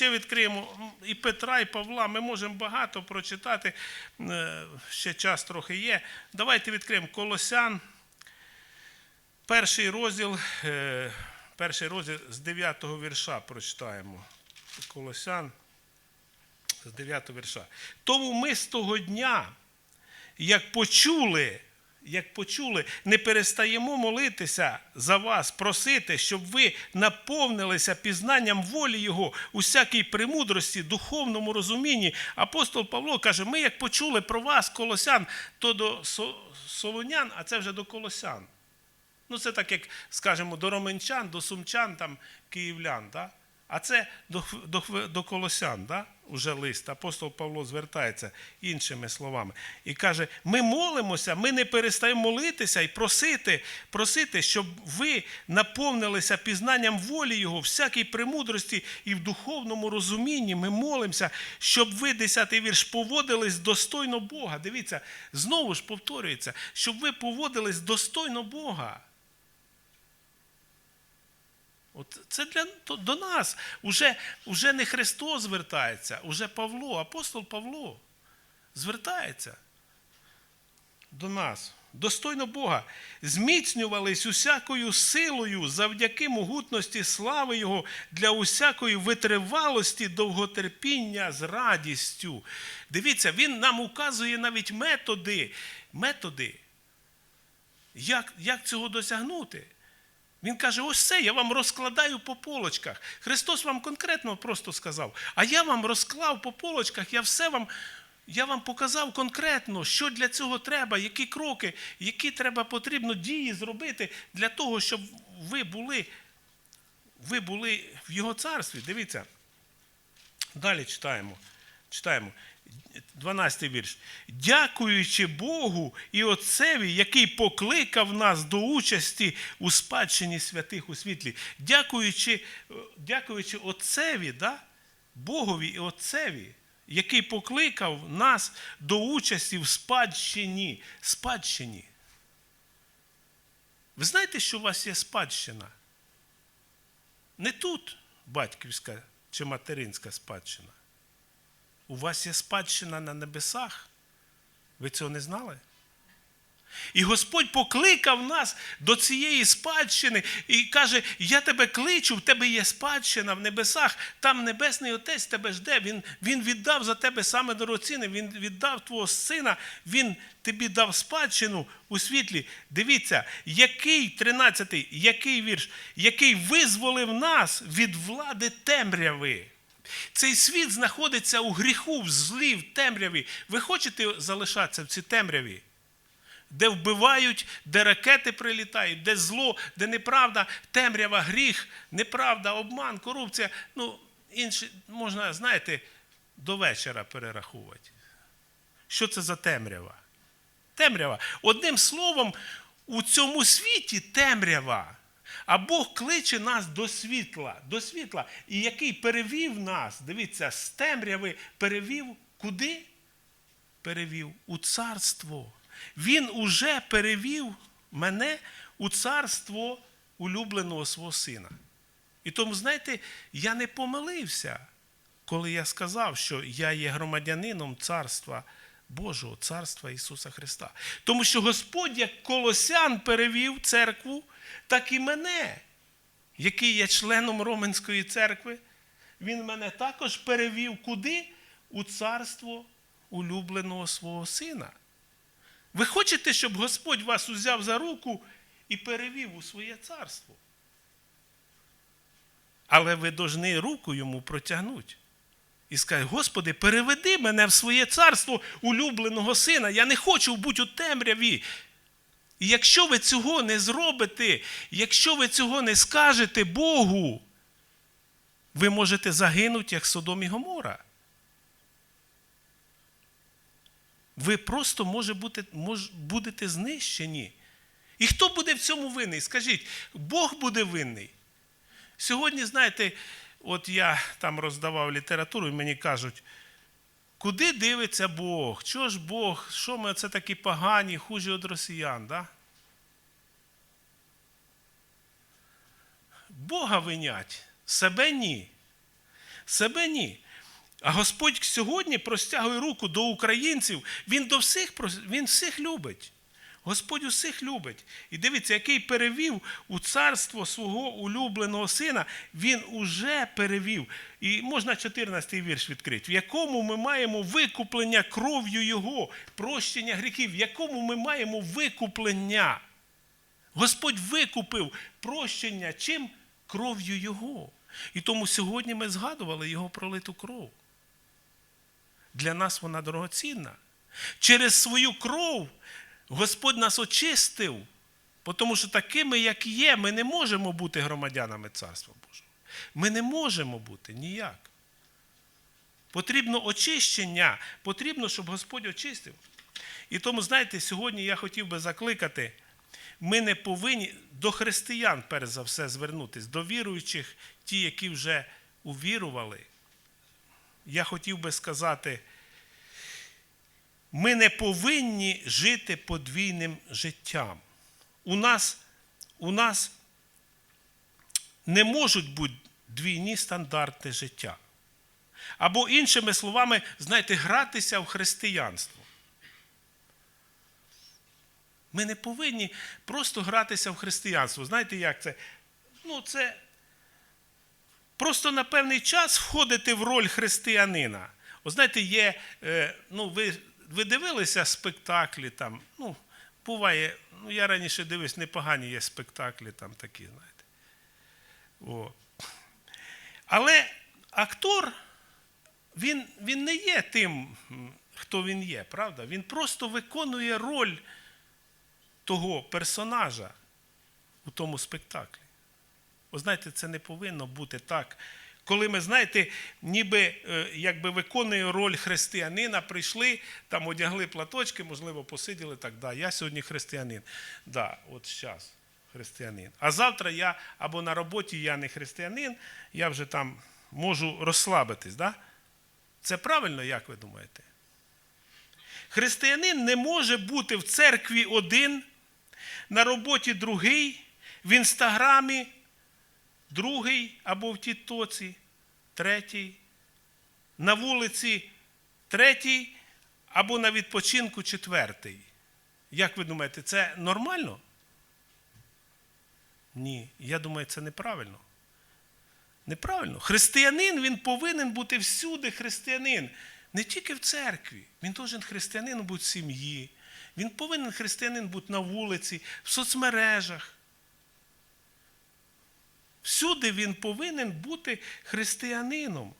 ще відкриємо і Петра, і Павла. Ми можемо багато прочитати. Е, Ще час трохи є. Давайте відкриємо Колосян. Перший розділ, е, перший розділ з 9 вірша прочитаємо. Колосян з 9 вірша. Тому ми з того дня, як почули, як почули, не перестаємо молитися за вас, просити, щоб ви наповнилися пізнанням волі Його у всякій премудрості, духовному розумінні. Апостол Павло каже: ми, як почули про вас, колосян, то до солонян, а це вже до колосян. Ну, це так, як скажемо, до романчан, до сумчан, там, київлян. Да? А це до, до, до колосян, да? уже лист. Апостол Павло звертається іншими словами. І каже: ми молимося, ми не перестаємо молитися і просити, просити, щоб ви наповнилися пізнанням волі Його, всякій премудрості і в духовному розумінні. Ми молимося, щоб ви, 10 вірш, поводились достойно Бога. Дивіться, знову ж повторюється, щоб ви поводились достойно Бога. От це для, то, до нас. Уже, уже не Христос звертається, уже Павло, апостол Павло звертається до нас. Достойно Бога, зміцнювались усякою силою завдяки могутності слави Його для усякої витривалості, довготерпіння з радістю. Дивіться, він нам указує навіть методи, методи, як, як цього досягнути. Він каже: ось це я вам розкладаю по полочках. Христос вам конкретно просто сказав, а я вам розклав по полочках, я все вам. Я вам показав конкретно, що для цього треба, які кроки, які треба потрібно дії зробити для того, щоб ви були, ви були в Його царстві. Дивіться. Далі читаємо. Читаємо. 12 вірш. Дякуючи Богу і Отцеві, який покликав нас до участі у спадщині святих у світлі. Дякуючи, дякуючи Отцеві, да? Богові і Отцеві, який покликав нас до участі в спадщині. спадщині. Ви знаєте, що у вас є спадщина? Не тут батьківська чи материнська спадщина. У вас є спадщина на небесах. Ви цього не знали? І Господь покликав нас до цієї спадщини і каже: Я тебе кличу, в тебе є спадщина в небесах, там Небесний Отець тебе жде. Він він віддав за тебе саме дорогоцінне, Він віддав твого сина, Він тобі дав спадщину у світлі. Дивіться, який 13-й, який вірш, який визволив нас від влади темряви. Цей світ знаходиться у гріху, в злі, в темряві. Ви хочете залишатися в цій темряві? Де вбивають, де ракети прилітають, де зло, де неправда, темрява, гріх, неправда, обман, корупція. Ну, інші, можна, знаєте, до вечора перераховувати. Що це за темрява? Темрява. Одним словом, у цьому світі темрява. А Бог кличе нас до світла, до світла, і який перевів нас, дивіться, з темряви перевів куди? Перевів у царство. Він уже перевів мене у царство улюбленого свого сина. І тому, знаєте, я не помилився, коли я сказав, що я є громадянином царства Божого, царства Ісуса Христа. Тому що Господь, як колосян перевів церкву, так і мене, який є членом Роменської церкви, він мене також перевів куди? У царство улюбленого свого сина. Ви хочете, щоб Господь вас узяв за руку і перевів у своє царство? Але ви повинні руку йому протягнути. І сказати, Господи, переведи мене в своє царство улюбленого сина. Я не хочу бути у темряві. І якщо ви цього не зробите, якщо ви цього не скажете Богу, ви можете загинути, як Содом і Гомора. Ви просто може бути, мож, будете знищені. І хто буде в цьому винний? Скажіть, Бог буде винний. Сьогодні, знаєте, от я там роздавав літературу, і мені кажуть, куди дивиться Бог? Чого ж Бог? Що ми це такі погані, хужі від росіян? Да? Бога винять, себе ні. Себе ні. А Господь сьогодні простягує руку до українців. Він до всіх він всіх любить. Господь усіх любить. І дивіться, який перевів у царство свого улюбленого сина, він уже перевів. І можна 14-й вірш відкрити, в якому ми маємо викуплення кров'ю Його, прощення гріхів, в якому ми маємо викуплення. Господь викупив прощення чим? Кров'ю Його. І тому сьогодні ми згадували Його пролиту кров. Для нас вона дорогоцінна. Через свою кров Господь нас очистив, тому що такими, як є, ми не можемо бути громадянами Царства Божого. Ми не можемо бути ніяк. Потрібно очищення, потрібно, щоб Господь очистив. І тому, знаєте, сьогодні я хотів би закликати, ми не повинні до християн, перш за все, звернутися, до віруючих, ті, які вже увірували. Я хотів би сказати, ми не повинні жити подвійним життям. У нас, у нас не можуть бути двійні стандарти життя. Або, іншими словами, знаєте, гратися в християнство. Ми не повинні просто гратися в християнство. Знаєте, як це? Ну, це просто на певний час входити в роль християнина. О, знаєте, є, е, ну, ви, ви дивилися спектаклі там, ну, буває, ну, я раніше дивився, непогані є спектаклі там такі, знаєте. О. Але актор, він, він не є тим, хто він є, правда? Він просто виконує роль того персонажа у тому спектаклі. Ви знаєте, це не повинно бути так. Коли ми, знаєте, ніби е, якби виконує роль християнина, прийшли, там одягли платочки, можливо, посиділи так, да, я сьогодні християнин. Да, от зараз християнин. А завтра я або на роботі я не християнин, я вже там можу розслабитись. Да? Це правильно, як ви думаєте? Християнин не може бути в церкві один, на роботі другий, в інстаграмі другий або в тіктоці, третій, на вулиці третій або на відпочинку четвертий. Як ви думаєте, це нормально? Ні, я думаю, це неправильно. Неправильно. Християнин він повинен бути всюди християнин. Не тільки в церкві. Він повинен християнин бути в сім'ї. Він повинен християнин бути на вулиці, в соцмережах. Всюди він повинен бути християнином.